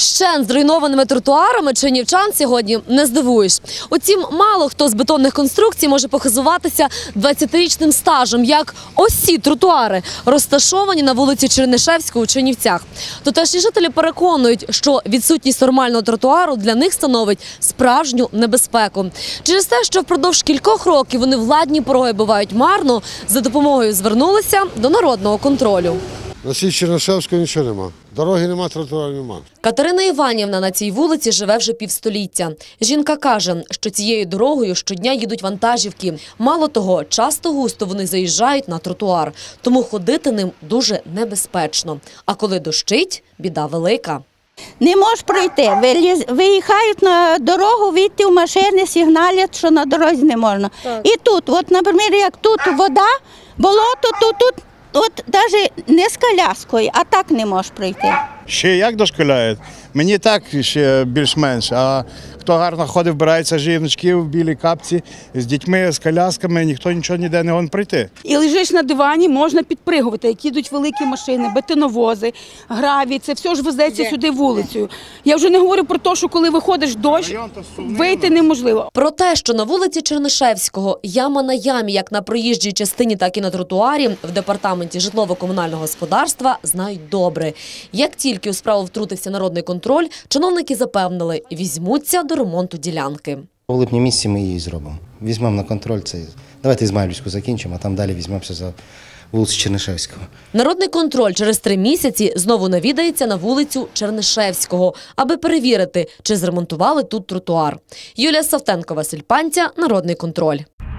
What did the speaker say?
Вщен зруйнованими тротуарами чинівчан сьогодні не здивуєш. Утім, мало хто з бетонних конструкцій може похизуватися 20-річним стажем, як ось ці тротуари, розташовані на вулиці Чернишевського у Чинівцях. Тутешні жителі переконують, що відсутність нормального тротуару для них становить справжню небезпеку. Через те, що впродовж кількох років вони владні пороги бувають марно, за допомогою звернулися до народного контролю. На цій Чернишевського нічого нема. Дороги нема, тротуарів нема. Катерина Іванівна на цій вулиці живе вже півстоліття. Жінка каже, що цією дорогою щодня їдуть вантажівки. Мало того, часто густо вони заїжджають на тротуар, тому ходити ним дуже небезпечно. А коли дощить, біда велика. Не можеш пройти. Виліз- Виїхають на дорогу, вийти в машини, сигналять, що на дорозі не можна. І тут, от, наприклад, як тут вода, болото, то тут, от навіть не з коляскою, а так не можеш пройти. Ще як дошколяють? Мені так ще більш-менш. А хто гарно ходить, вбирається жіночки в білій капці з дітьми, з колясками, ніхто нічого ніде не гон пройти. І лежиш на дивані, можна підпригувати, як їдуть великі машини, бетоновози, гравій, це все ж везеться сюди вулицею. Я вже не говорю про те, що коли виходиш дощ, вийти неможливо. Про те, що на вулиці Чернишевського яма на ямі, як на проїжджій частині, так і на тротуарі, в департаменті житлово-комунального господарства знають добре. Як тільки у справу втрутився народний контроль, чиновники запевнили, візьмуться до ремонту ділянки. У липні місяці ми її зробимо. Візьмемо на контроль цей. Давайте Ізмайлівську закінчимо, а там далі візьмемося за вулицю Чернишевського. Народний контроль через три місяці знову навідається на вулицю Чернишевського, аби перевірити, чи зремонтували тут тротуар. Юлія Савтенко, Василь Пантя, Народний контроль.